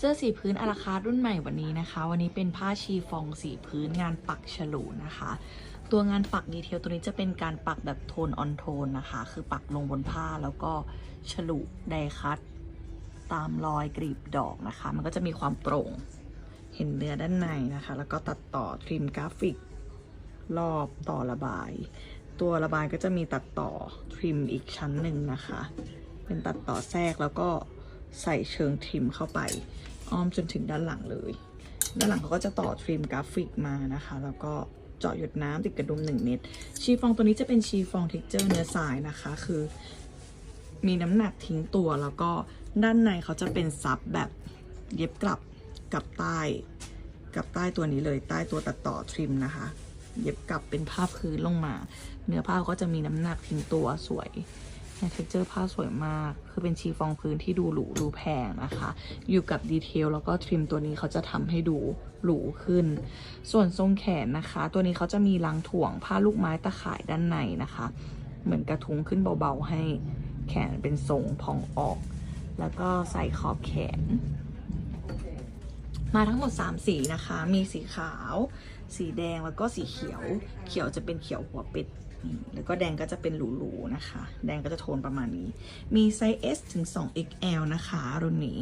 เสื้อสีพื้นอาราคารุ่นใหม่วันนี้นะคะ วันนี้เป็นผ้าชีฟองสีพื้นงานปักฉลูนะคะ ตัวงานปักดีเทลตัวนี้จะเป็นการปักแบบโทนออนโทนนะคะ คือปักลงบนผ้าแล้วก็ฉลุไดคัตตามรอยกรีบดอกนะคะ มันก็จะมีความโปร่งเห็นเนื้อด้านในนะคะ แล้วก็ตัดต่อทริมกราฟิก รอบต่อระบาย ตัวระบายก็จะมีตัดต่อทริมอีกชั้นหนึ่งนะคะ เป็นตัดต่อแทรกแล้วก็ ใส่เชิงทริมเข้าไป อ้อมจนถึงด้านหลังเลย ด้านหลังเขาก็จะต่อทริมกราฟิกมานะคะ แล้วก็เจาะหยดน้ำติดกระดุม1เม็ดชีฟองตัวนี้จะเป็นชีฟองเท็กเจอร์เนื้อสายนะคะ คือ มีน้ำหนักทิ้งตัวแล้วก็ด้านในเขาจะเป็นซับแบบเย็บกลับกับใต้กับใต้ตัวนี้เลยใต้ตัวตัดต่อทริมนะคะ เย็บกลับเป็นผ้าพื้นลงมา เนื้อผ้าก็จะมีน้ำหนักทิ้งตัวสวย เนี่ยเท็กเจอร์ผ้าสวยมาก คือเป็นชีฟองพื้นที่ดูหรูดูแพงนะคะ อยู่กับดีเทลแล้วก็ทริมตัวนี้เขาจะทำให้ดูหรูขึ้น ส่วนทรงแขนนะคะ ตัวนี้เขาจะมีรังถ่วงผ้าลูกไม้ตะข่ายด้านในนะคะ เหมือนกระทุ้งขึ้นเบาๆ ให้แขนเป็นทรงพองออก แล้วก็ใส่ขอบแขน มาทั้งหมด 3 สีนะคะ มีสีขาว สีแดงแล้วก็สีเขียว เขียวจะเป็นเขียวหัวเป็ด แล้วก็แดงก็จะเป็นหรูๆนะคะ แดงก็จะโทนประมาณนี้ มีไซส์ S ถึง 2 XL นะคะ รุ่นนี้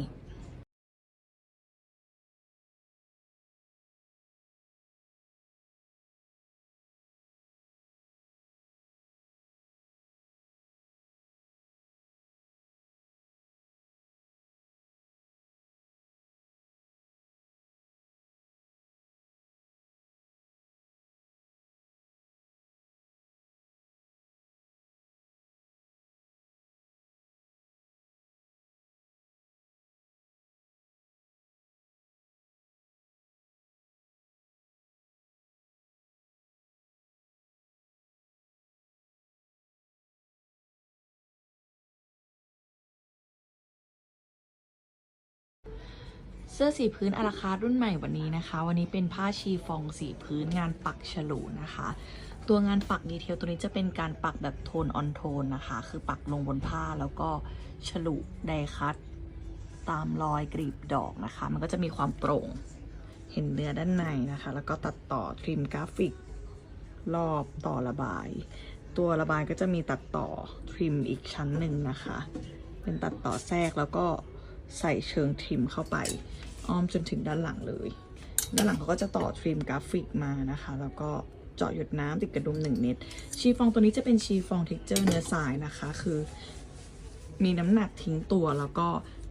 เสื้อสีพื้นอาราคาร์รุ่นใหม่วันนี้นะคะ วันนี้เป็นผ้าชีฟองสีพื้นงานปักฉลูนะคะ ตัวงานปักดีเทลตัวนี้จะเป็นการปักแบบโทนออนโทนนะคะ คือปักลงบนผ้าแล้วก็ฉลุไดคัตตามรอยกรีบดอกนะคะ มันก็จะมีความโปร่งเห็นเนื้อด้านในนะคะ แล้วก็ตัดต่อทริมกราฟิก รอบต่อระบาย ตัวระบายก็จะมีตัดต่อทริมอีกชั้นหนึ่งนะคะ เป็นตัดต่อแทรกแล้วก็ใส่เชิงทริมเข้าไป อ้อมจนถึงด้านหลังเลย ด้านหลังเขาก็จะต่อทริมกราฟิกมานะคะ แล้วก็เจาะหยดน้ำติดกระดุม1เม็ดชีฟองตัวนี้จะเป็นชีฟองเท็กเจอร์เนื้อสายนะคะ คือ มีน้ำหนักทิ้งตัวแล้วก็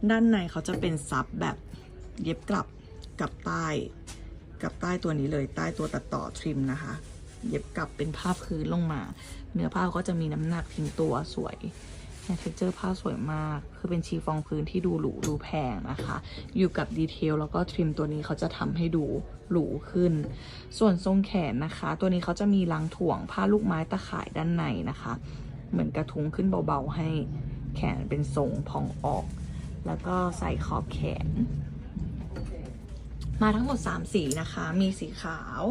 ด้านในเขาจะเป็นซับแบบเย็บกลับกับใต้กับใต้ตัวนี้เลยใต้ตัวตัดต่อทริมนะคะ เย็บกลับเป็นผ้าพื้นลงมา เนื้อผ้าก็จะมีน้ำหนักทิ้งตัวสวย เนี่ยเท็กเจอร์ผ้าสวยมาก คือเป็นชีฟองพื้นที่ดูหรูดูแพงนะคะ อยู่กับดีเทลแล้วก็ทริมตัวนี้เขาจะทำให้ดูหรูขึ้น ส่วนทรงแขนนะคะ ตัวนี้เขาจะมีรังถ่วงผ้าลูกไม้ตะข่ายด้านในนะคะ เหมือนกระทุ้งขึ้นเบาๆ ให้แขนเป็นทรงพองออก แล้วก็ใส่ขอบแขน มาทั้งหมด 3 สีนะคะ มีสีขาว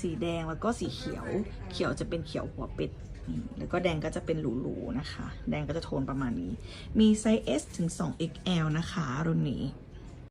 สีแดงแล้วก็สีเขียว เขียวจะเป็นเขียวหัวเป็ด แล้วก็แดงก็จะเป็นหรูๆนะคะ แดงก็จะโทนประมาณนี้ มีไซส์ S ถึง 2 XL นะคะ รุ่นนี้